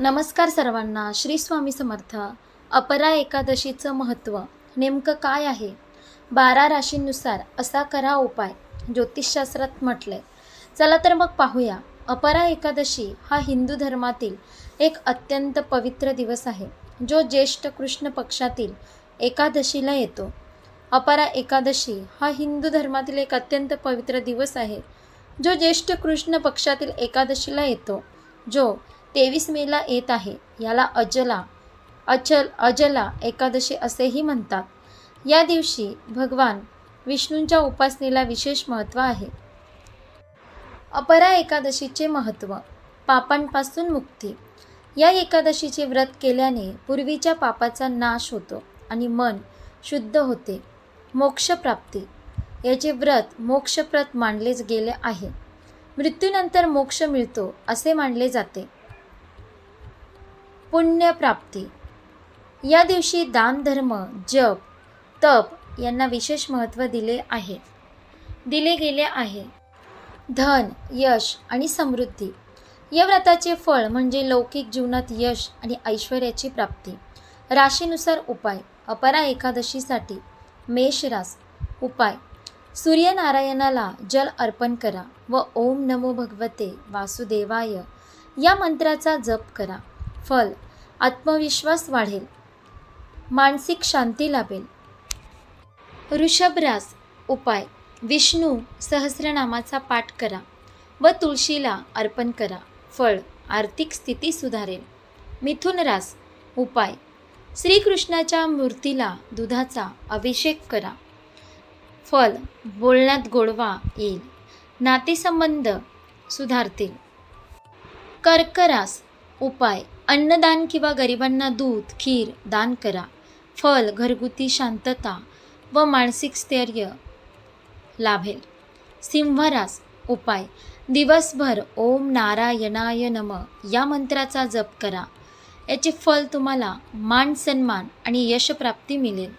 नमस्कार सर्वांना श्री स्वामी समर्थ. अपरा एकादशीचं महत्त्व नेमकं काय आहे? बारा राशींनुसार असा करा उपाय ज्योतिषशास्त्रात म्हटलंय. चला तर मग पाहूया. अपरा एकादशी हा हिंदू धर्मातील एक अत्यंत पवित्र दिवस आहे जो ज्येष्ठ कृष्ण पक्षातील एकादशीला येतो. अपरा एकादशी हा हिंदू धर्मातील एक अत्यंत पवित्र दिवस आहे जो ज्येष्ठ कृष्ण पक्षातील एकादशीला येतो जो तेवीस मेला येत आहे. याला अजला अचल अजला एकादशी असेही म्हणतात. या दिवशी भगवान विष्णूंच्या उपासनेला विशेष महत्त्व आहे. अपरा एकादशीचे महत्त्व पापांपासून मुक्ती. या एकादशीचे व्रत केल्याने पूर्वीच्या पापाचा नाश होतो आणि मन शुद्ध होते मोक्षप्राप्ती. याचे व्रत मोक्षप्रत मानले गेले आहे. मृत्यूनंतर मोक्ष मिळतो असे मानले जाते. पुण्यप्राप्ती. या दिवशी दानधर्म जप तप यांना विशेष महत्त्व दिले आहे. दिले गेले आहे. धन यश आणि समृद्धी. या व्रताचे फळ म्हणजे लौकिक जीवनात यश आणि ऐश्वर्याची प्राप्ती. राशीनुसार उपाय. अपरा एकादशीसाठी मेष रास. उपाय. सूर्यनारायणाला जल अर्पण करा व ओम नमो भगवते वासुदेवाय. या मंत्राचा जप करा. फल. आत्मविश्वास वाढेल. मानसिक शांती लाभेल. ऋषभरास उपाय. विष्णू सहस्रनामाचा पाठ करा व तुळशीला अर्पण करा. फळ आर्थिक स्थिती सुधारेल. मिथुन रास उपाय. श्रीकृष्णाच्या मूर्तीला दुधाचा अभिषेक करा. फल बोलण्यात गोडवा येईल. नातेसंबंध सुधारतील. कर्करास उपाय. अन्नदान किंवा गरिबांना दूध खीर दान करा. फल घरगुती शांतता व मानसिक स्थैर्य लाभेल. सिंहरास उपाय. दिवसभर ओम नारायणाय नम. या मंत्राचा जप करा. याचे फल तुम्हाला मान सन्मान आणि यशप्राप्ती मिळेल.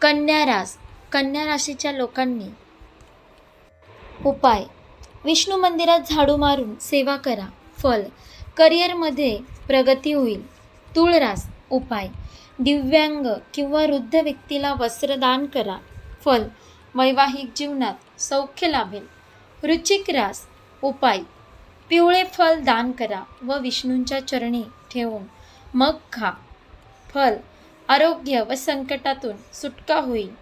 कन्या रास कन्या राशीच्या लोकांनी उपाय. विष्णू मंदिरात झाडू मारून सेवा करा. फल करिअरमध्ये प्रगती होईल. तुळरास उपाय. दिव्यांग किंवा वृद्ध व्यक्तीला वस्त्रदान करा. फल. वैवाहिक जीवनात सौख्य लाभेल. रुचिक रास. उपाय. पिवळे फल दान करा व विष्णूंच्या चरणी ठेवून मग खा. फल. आरोग्य व संकटातून सुटका होईल.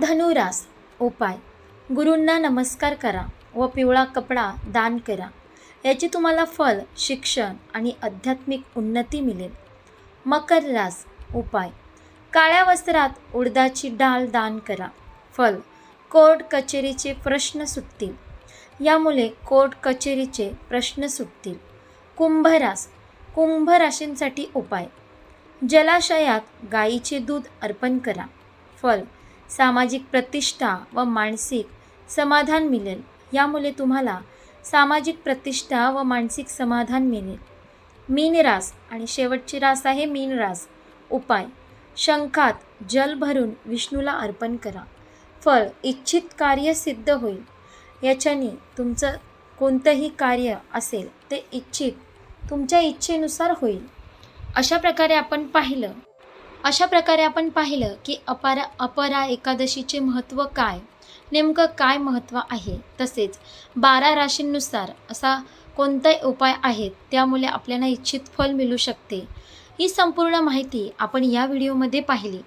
धनुरास. उपाय. गुरूंना नमस्कार करा व पिवळा कपडा दान करा. याचे तुम्हाला फल शिक्षण आणि आध्यात्मिक उन्नती मिळेल. मकर रास उपाय. काळ्या वस्त्रात उडदाची डाळ दान करा. फल कोर्ट कचेरीचे प्रश्न सुटतील. यामुळे कोर्ट कचेरीचे प्रश्न सुटतील. कुंभरास कुंभ राशींसाठी उपाय. जलाशयात गाईचे दूध अर्पण करा. फल सामाजिक प्रतिष्ठा व मानसिक समाधान मिळेल. यामुळे तुम्हाला सामाजिक प्रतिष्ठा व मानसिक समाधान मिळेल मीन रास आणि शेवटची रास आहे मीन रास. उपाय. शंखात जल भरून विष्णूला अर्पण करा. फळ इच्छित कार्य सिद्ध होईल. याच्याने तुमचं कोणतंही कार्य असेल ते इच्छित तुमच्या इच्छेनुसार होईल. अशा प्रकारे आपण पाहिलं. अशा प्रकारे आपण पाहिलं की अपारा अपरा एकादशीचे महत्त्व काय? नेमकं काय महत्त्व आहे? तसेच बारा राशींनुसार असा कोणताही उपाय आहेत त्यामुळे आपल्याला इच्छित फल मिळू शकते. ही संपूर्ण माहिती आपण या व्हिडिओमध्ये पाहिली.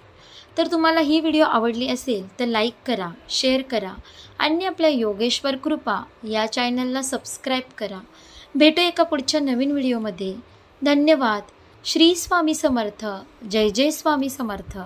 तर तुम्हाला ही व्हिडिओ आवडली असेल तर लाईक करा शेअर करा आणि आपल्या योगेश्वर कृपा या चॅनलला सबस्क्राईब करा. भेटू एका पुढच्या नवीन व्हिडिओमध्ये. धन्यवाद. श्री स्वामी समर्थ. जय जय स्वामी समर्थ.